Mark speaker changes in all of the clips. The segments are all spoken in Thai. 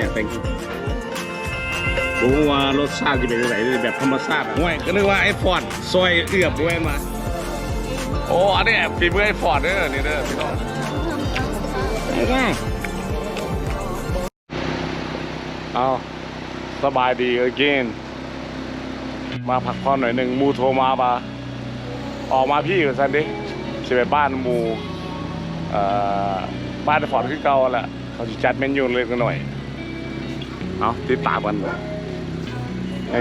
Speaker 1: เนแบบเนี้ยเป็นผมว่ารสชาติจะเป็นยังไงแบบธรรมชาติห่วยก็นึกว่าไอ้ฟอร์ดซอยเอือบด้วยมาโอ้อันนี้ฝีมือไอ้ฟอร์ดเด้อนี่เด้อพี่น้องเอาสบายดี again มาพักผ่อนหน่อยหนึ่งมูโทรมาปะออกมาพี่กับซันดิจะไปบ้านมูบ้านฟอร์ดคือเก่าแหละเขาจะจัดเมนูเล็กหน่อย เอาติดตามกัน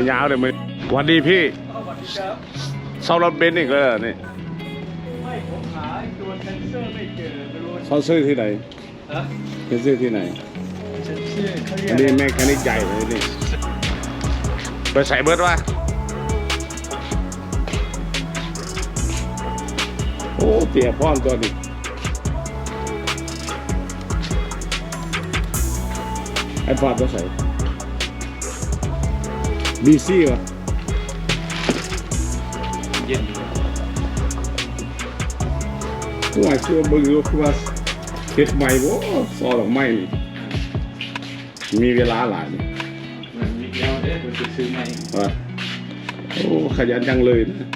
Speaker 1: ยาวๆเลยมึงสวัสดีพี่เช่ารถเบนซ์อีกแล้วเหรอนี่
Speaker 2: ไม่ผมหาตัวเซนเซอร์ไม่เจอไม่รู้
Speaker 1: เขาซื้อที่ไหน
Speaker 2: ฮะ
Speaker 1: เขาซื้อที่ไหน
Speaker 2: เซนเซอร์เขาเรีย
Speaker 1: อั
Speaker 2: ก
Speaker 1: นนี้แมคคานิกใหญ่เลยนี่ไปใส่เบิร์ดวะโอ้เตี๋ยพ่อนตัวนี้ไอ้พอดก็ใส่ บีซี่วะ
Speaker 2: เย็น
Speaker 1: ผู้ว่าชื่อเบึงรู้คือว่าเฮ็ดใหม่บ่ซอดอกไม้นี่มีเวลาหลายนี่
Speaker 2: เหมือนมีเดียวเด้อจะซื้อใหม่
Speaker 1: ว่าโอ้ขยันจังเลยนะ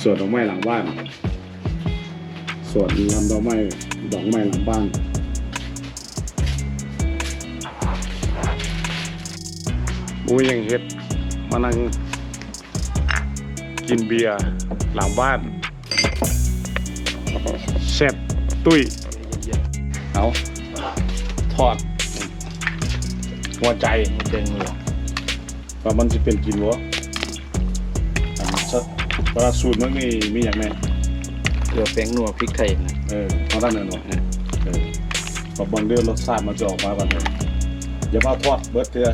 Speaker 1: สวนดอกไม้หลังบ้านสวนลำดอกไม้ดอกไม้หลังบ้าน มูยังเฮ็ดมานั่งกินเบียร์หลังบ้านแซ่บตุ้ย เอาทอด หัวใจ
Speaker 2: เจงเลย
Speaker 1: ว่ามันจะเป็นกินวะอันสักปลาสูตรมันมีมีอย่างไร
Speaker 2: เกลือแป้งนัวพริกไทยนะ
Speaker 1: เออเอาด้านนั้นหน่อยเออพอบางเดือนรสชาติมันจะออกมาแบบไหนอย่ามาทอดเบิดเถื่อ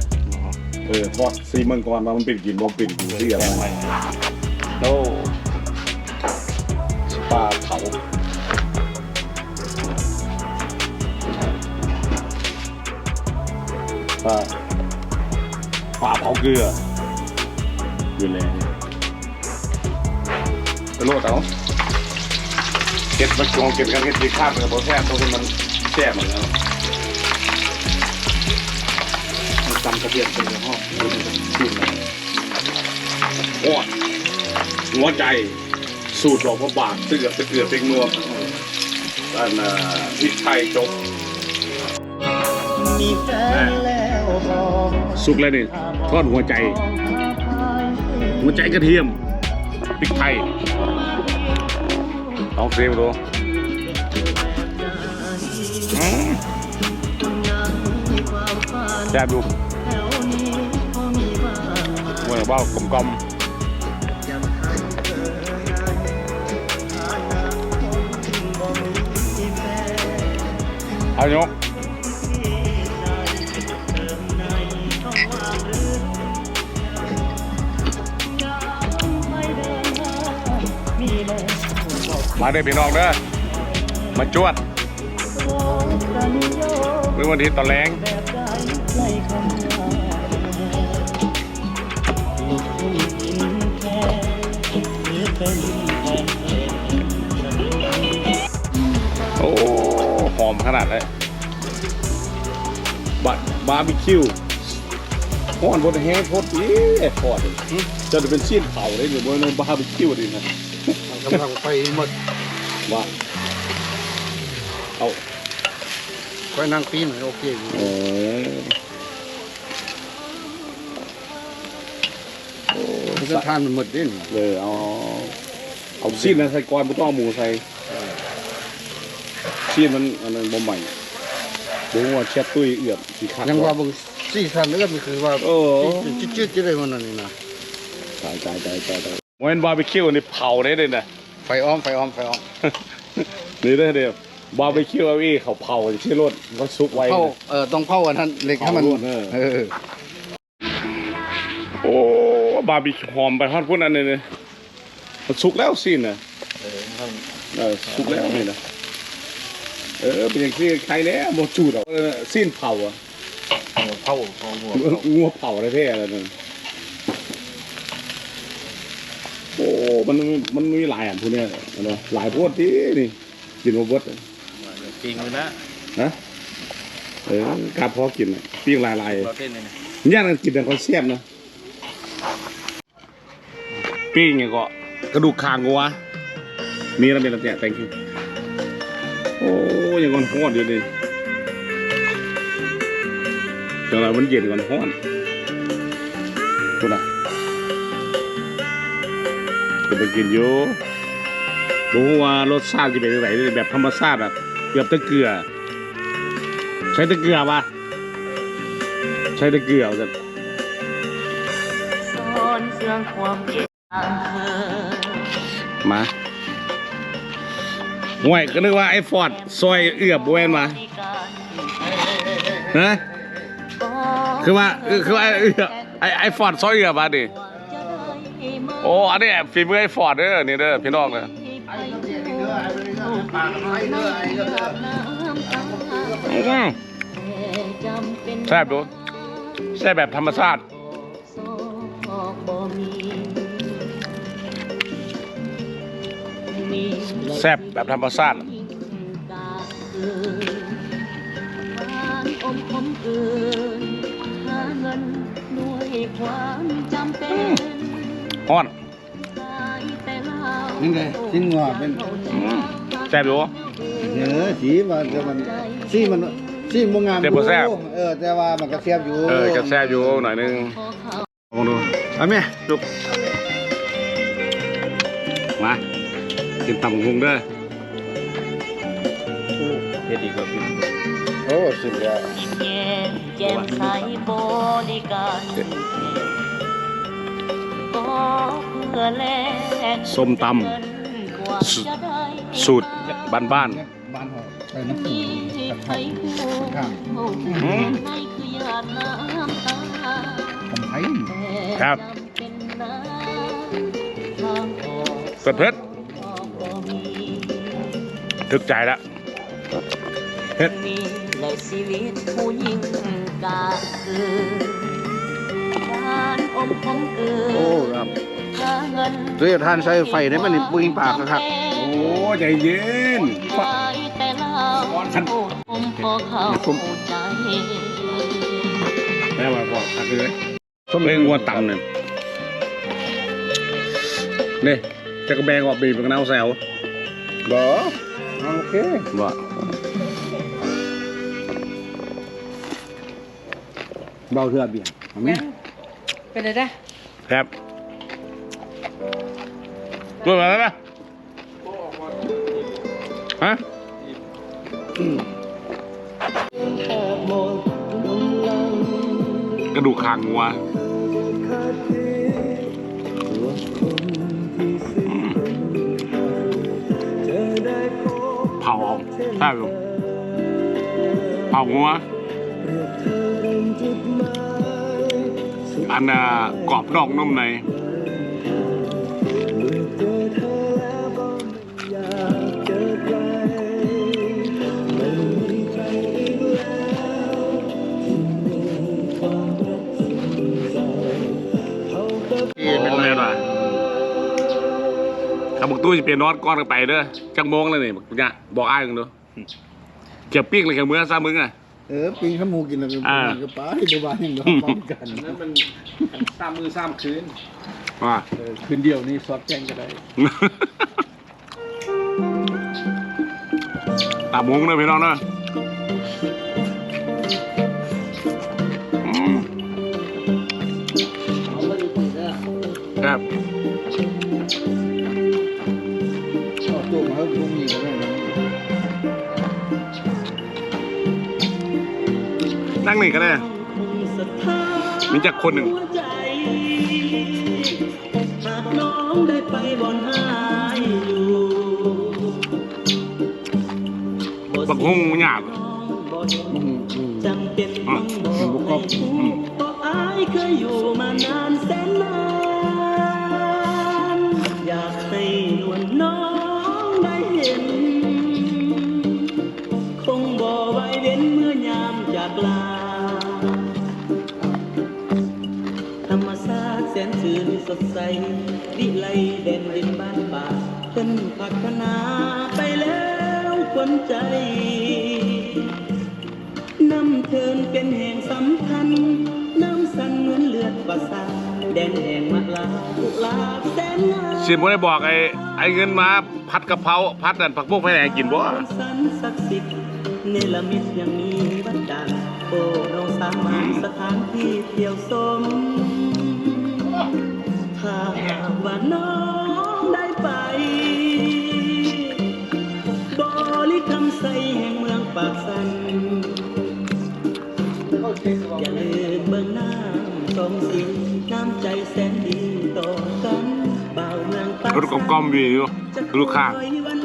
Speaker 1: เออทอดซีเมืองก่อนว่ามันเป็นกินบ่เป็นกินที่อะไร
Speaker 2: ใหม่
Speaker 1: โอ้ปลาเผาปลาปลาเผาเกลืออยู่แล้วไปโลดเอาเก็บมาจงเก็บกันเก็บดีข้ามเลยเพราะแซ่บตัวมันแซ่เหมือนกัน
Speaker 2: ตำกระเทียมเป็นห้อง
Speaker 1: ชิมนะโอ้ยหัวใจสูตรหลอกพระบาทเสือเกียบเป็นนัวอันน่ะพริกไทยจบสุกแล้วนี่ทอดหัวใจ หัวใจกระเทียมพริกไทยลองเซฟดูแซ่บดู อนว่ากลมกลมๆเอายกมาเด้อพี่น้องเด้อมาจวดเมื่อวันที่ตอนแรง โอ้ หอมขนาดเลยบะบาร์บีคิวหอนบนแห้งโคตรดีพอดจะได้เป็นชิ้นเผาเลยหรือบนบาร์บีคิวดีนะ
Speaker 2: กำลังไปหมด
Speaker 1: ว่าเอา
Speaker 2: ไปนั่งปีนโอเคอยู่ จะทานมันหมดดิ้น
Speaker 1: เลยเอาเอาซีนนะใส่ก้อนไม่ต้องเอาหมูใส่ซีนมันอันนั้นบ่ใหม่ดูว่าแช่ตุ้ยเอือบสีขาด
Speaker 2: ยังว่าบางสี่สันเลือดมันคือว่า
Speaker 1: โอ้
Speaker 2: จืดๆจะได้มันนั่นนี่นะ
Speaker 1: ตายตายตายตายตายเว้นบาร์บีคิวนี่เผาได้เลยนะ
Speaker 2: ไฟอ้อมไฟอ้อมไฟอ้อม
Speaker 1: นี่ได้เดียวบาร์บีคิวเอาอีเขาเผาที่รถเขาซุกไว้
Speaker 2: เผา
Speaker 1: นะ
Speaker 2: เออต้องเผาอันนั้นเหล็กให้มัน
Speaker 1: เผาลวดเออ
Speaker 2: เออ
Speaker 1: โอ้ บาร์บีคิวหอมไปฮอดพุ่นอันนี้เลยมันสุกแล้วสินะ
Speaker 2: เออ
Speaker 1: เออสุกแล้วนี่นะเออเป็นอย่างที่ใครแล้วโมจูดอะเออสิ้นเผาอะ
Speaker 2: เผาเผาหัว
Speaker 1: งัวเผาอะไรแท้อะไรนั่นโอ้ มันมันมีหลายอันพวกเนี้ยเนาะหลายพวกที่นี่กินมาเบิดอะ
Speaker 2: จริงเลยนะ
Speaker 1: นะเออกาพอกินน่ะปิ้งลายลาย
Speaker 2: เราเต้นเลยนะ
Speaker 1: ย่างกันกินแต่เขาแซ่บนะ ปิ้งอย่างก็กระดูกคางงัวะมีอะไรเป็นอะไรแต่ thank you โอ้ยังก่อนฮ้อนอยู่นี่จังไรมันเย็นก่อนฮ้อนกูนะจะไปกินอยู่รู้ว่ารสชาติจะเป็นยังไงแบบธรรมชาติแบบเกือบตะเกลือใช้ตะเกลือปะใช้ตะเกลือจะ
Speaker 3: ซ่อนเสื่องความเย็น
Speaker 1: มาห่วยก็นึกว่าไอ้ฟอดซอยเอือบแวนมา
Speaker 3: มีการ
Speaker 1: ฮะคือว่าคือว่าไอ้เอือบไอ้ไอ้ฟอดซอยเอือบมาดิโอ้อันนี้ฝีมือไอ้ฟอดเด้อนี่เด้อพี่น้องเด้ออืมแซ่บดูแซ่บแบบธรรมชาติ แซ่บแบบธรรมชาติ
Speaker 3: อมคมเกินหาเงินด้วยความจำเป็น
Speaker 1: ฮ้อน
Speaker 4: นี่ไงชิ้นงอเป็น
Speaker 1: อืมแซ่บดู
Speaker 4: เนื้อสีมันจะมันสีมันสีมันงาม
Speaker 1: แต่บ่แซ่บ
Speaker 4: เออแต่ว่ามันก็แซ่บอยู่
Speaker 1: เออก็แซ่บอยู่หน่อยนึงลองดูเอาแม่จุบมา กินตำบักหุงเด้อ
Speaker 2: เฮ็ดดีกว่าพี่
Speaker 4: โอ้สุดยอด
Speaker 3: เย็นแจ่มใสบริการพิเศษก็เพื่อแลก
Speaker 1: ส้มต
Speaker 3: เงินกว่าจะได้ำ
Speaker 1: สูตรบ้าน
Speaker 4: บ้านหอใส่น้ำปู
Speaker 3: ที่
Speaker 4: กับ
Speaker 3: ใคร
Speaker 4: ไข่
Speaker 3: หู
Speaker 4: ข้าง
Speaker 1: อืม
Speaker 3: ในคือหยาดน้ำตา
Speaker 4: ทำไผ่
Speaker 1: ครับ
Speaker 3: แต่จำเป็นน้ำทางออก
Speaker 1: ๆเผ็ดเผ็ด
Speaker 3: ก็มี
Speaker 1: ถึกใจละเผ็ด
Speaker 3: มีในชีวิตผู้หญิงกาคือการอมคมเกิ
Speaker 4: โอ้
Speaker 3: น
Speaker 4: ครับ
Speaker 3: หาเงิน
Speaker 4: เสื้อทานใส่ไฟได้มันนี่ปุ้งปากครับ
Speaker 1: โอ้ใจเย็น
Speaker 3: ไปแต่เรา
Speaker 1: คัน
Speaker 3: ผมพอเข้าใจ
Speaker 1: แม่ว่าบอกคักเลยส้มเองวัวตำเนี่ยนี่จะกระแบงออกบีบกับน้าแซว
Speaker 4: บ่เอา โอเค
Speaker 1: บ่
Speaker 4: เบาเถื่อเบี่ยงเอาไหม
Speaker 3: เป็นไรได้
Speaker 1: ครับตัวมาแล้วนะฮะกระดูกคางงัวาเอาใช่ไหมเผางัวอันกรอบนอกนุ่มใน กตู้จะเปลี่ยนนอตก้อนกันไปเด้อจังโมงเลยนี่บอกเนี่ยบอกอ้ายกันดูเก็บปิ้งเลยแค่มื้อซามึงอะ
Speaker 4: เออปิ้งข้าวหมูกินแล้วก็
Speaker 1: อ่า
Speaker 4: ก็ไปดูบ้านอย่างเดียวพร้อมกัน
Speaker 2: นั้นมันสามมือสามคืน
Speaker 1: ว่า
Speaker 2: เออคืนเดียวนี่ซอสแกงก็ได้
Speaker 1: ตามงงเลยพี่น้องเนอะ
Speaker 4: นั่
Speaker 1: งนี่ก็ได้ มีจักคนหนึ่ง
Speaker 5: หากน้องได้ไปบ่อนหายอยู่
Speaker 1: บักฮงหยาบ
Speaker 5: บ่เห็น
Speaker 4: อืมอืม
Speaker 5: จำเป็นต้องบอกให้รู้เพราะอายเคยอยู่มานานแสนนาน ดใสวิไลเด่นดินบ้านป่าเพิ่นพัฒนาไปแล้วคนใจน้ำเทินเป็นแห่งสำคัญ น้ำสันเหมือนเลือดประสาทแดนแห่งมะลาลูกลาบแสนงาม
Speaker 1: สิบ่ได้บอกไอ้ไอ้เงินมาพัดกะเพราพัดนั่นผักบุ้งไผแหนกินบ่
Speaker 5: สันศักดิ์สิทธิ์เนลมิตยังมีวัดดันโอ้เราสามารถสถานที่เที่ยวชม หากว่าน้องได้ไป บริคำใสแห่งเมืองปากสัน อย่าลืมเบื้องน้ำสองสีน้ำใจแสนดีต่อกันบ่าวเมืองปาก
Speaker 1: รถกลมๆมีอยู่ลูกข้าง
Speaker 5: จะคอยวัน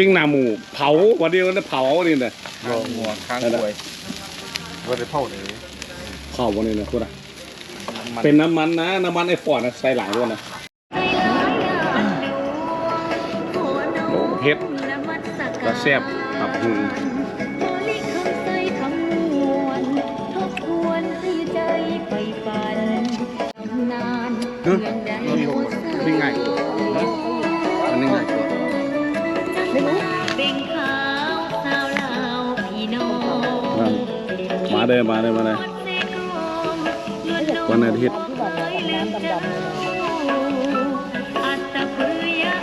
Speaker 1: ปิ้งหน้าหมูเผาวันเดียวนั้นเผานี่น่ะ
Speaker 2: หัวค้างควยว่าได้เผาเลย
Speaker 1: ข้าววันนี้นะคุณอะเป็นน้ำมันนะน้ำมันไอ้ฟอร์ดนะใส่หลายด้วยนะโอ้เผ็ดกระแซ่บครับอืม
Speaker 3: บริคำใส่คำนวลทบทวนให้ใจไปฝันนานเมืองใดโอสา
Speaker 1: นี่ไง เดินมาเดินมาเลยวันอาทิตย์
Speaker 3: อัตตปืยา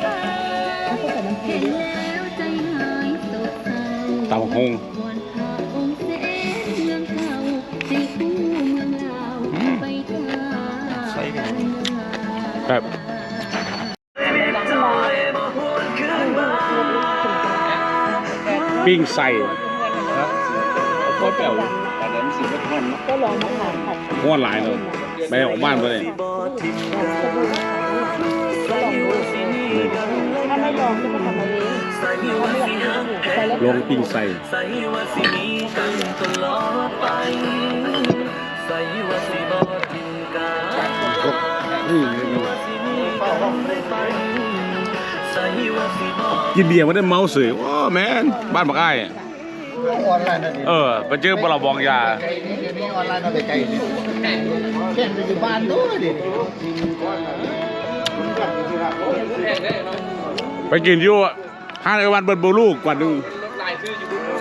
Speaker 3: เห็นแล้วใจหายโศกเศร้า
Speaker 1: ตำหง
Speaker 3: ว อนพาองค์เสนเมืองเก่าสิคู่เมืองลาวไปทาง
Speaker 1: ครับปิ้งใส่ก็แปลวม้วนหลายเลยไม่ได้ออกบ้านไปเลย
Speaker 6: ถ้าไม่ลองก็จะทำอะไรเองเขาไม่อยากให้ดูใส่แล้ว
Speaker 1: ลงปิ้งใส่
Speaker 5: ใส่ว่าสิมีกันตลอดไปใส่ว่าสิบ่ทิ้งกัน
Speaker 1: นี่
Speaker 5: สิมีกันไม่ไปใส่ว่าสิบ่
Speaker 1: กินเบียร์ไม่ได้เมาเสยว้าแมนบ้านบักอ้าย อะเออไปเจอบลาบองยา
Speaker 4: เดี๋ยวนี้ออนไลน์มาแต่ไกลนี่แค่ไปอยู่บ้านด้วยดิ
Speaker 1: ไปกินอยู่ห้างไอวันเบิร์ดโบลูกกว่าหนึ่ง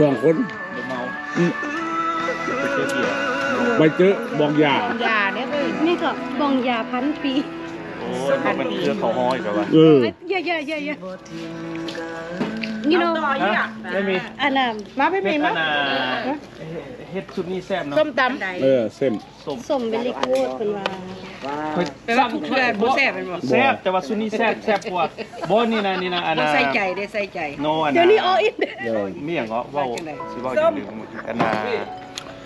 Speaker 1: สองคนอืมไปเจอบองยา
Speaker 6: ยาเนี่ยเลย
Speaker 3: นี่ก็บองยาพันปี
Speaker 2: โอ้ยมันเครือเขาห้อยกับว่า
Speaker 1: เออ
Speaker 6: เยอะเยอะเยอะ เยอะ
Speaker 3: นี่เนาะ
Speaker 2: ไม่มี
Speaker 6: อันน่ะมาไม่มี
Speaker 2: เฮ็ด
Speaker 6: มั้
Speaker 2: อันน่ะเฮ็ดชุดนี้แซ่บเนาะ
Speaker 6: ส้มตำ
Speaker 1: เออเส้น
Speaker 3: สมเป็นลิโกดเป็นว่า
Speaker 6: แต่ว่าทุกเดือนบ่แซ่บเป็นบ่
Speaker 2: แซ่บแต่ว่าชุดนี้แซ่บแซ่บกว่าบ่นี่นะนี่นะอัน
Speaker 6: บ่
Speaker 2: น่ะ
Speaker 6: ใส่ใจได้ใส่ใจ
Speaker 2: โนอันน่ะ
Speaker 6: เดี๋ยวนี้ออิน
Speaker 1: เออ
Speaker 2: มีหยังก็เว้าสิเว้าอย่างลืมอันน่ะ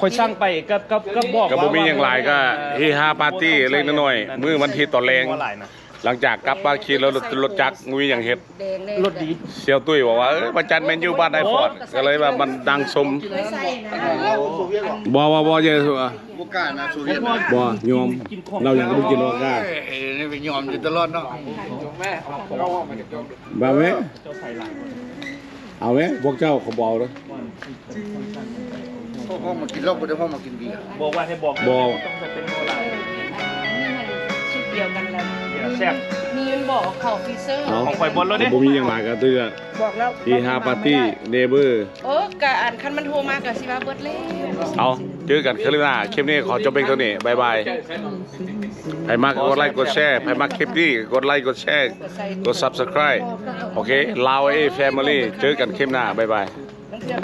Speaker 2: ค่อยสั่งไปกับกับกับบอก
Speaker 1: กับบุมีอย่างไรก็เฮฮาปาร์ตี้เล็กน้อยๆมื้อวันที่ต่อแรง
Speaker 2: ว่าหลายนะ
Speaker 1: หลังจากกลับมาขี่รถรถจักรมีอย่างเฮ็ด
Speaker 6: แดงเลย
Speaker 2: รสดี
Speaker 1: เซียวตุ้ยบอกว่าเอ้ยประจันแมนยูบ้านไอฟอร์ดก็เลยว่ามันดังสม
Speaker 6: ไม่ใส่นะ
Speaker 1: บอว่าบอเยอะสุดอะ
Speaker 4: บุกล้านะโซเวียตนะ
Speaker 1: บอยอมเราอยากรู้กินโลกา
Speaker 4: เอ้ยนี่เป็นยอมอยู่ตลอดเนาะ
Speaker 1: บ้าไหม
Speaker 2: เจ้าใส่หลาย
Speaker 1: เอาไหมพวกเจ้าเขาบอกเลย
Speaker 4: พ่อพ่อมากินเหล้าบ่ได้พ่อมากินเบียร์
Speaker 2: บอกว่าให้บอก
Speaker 1: บอก
Speaker 2: ต้องไปเป็นโนหลาย
Speaker 6: ชุด เดียวกันแล้ว
Speaker 2: เดี๋ยวแซ่บ
Speaker 6: มีมันบอกเขาฟิเซอร์
Speaker 1: เอา
Speaker 2: ของข่อยบนแล้วเด้
Speaker 1: บุมีอย่างไรก็เตือ
Speaker 6: บอกแล้ว
Speaker 1: เฮฮาปาร์ตี้เนเบอร์
Speaker 6: เออกะอ่านคันมันโทรมากับสิว่าเบิดแล้ว
Speaker 1: เอาเจอกันคลิปหน้าคลิปนี้ขอจบเพียงเท่านี้บายบายใครมากกดไลค์กดแชร์ใครมากคลิปนี้กดไลค์กดแชร์กด subscribe โอเคลาวเอแฟมิลี่เจอกันคลิปหน้าบายบาย
Speaker 6: มันจะ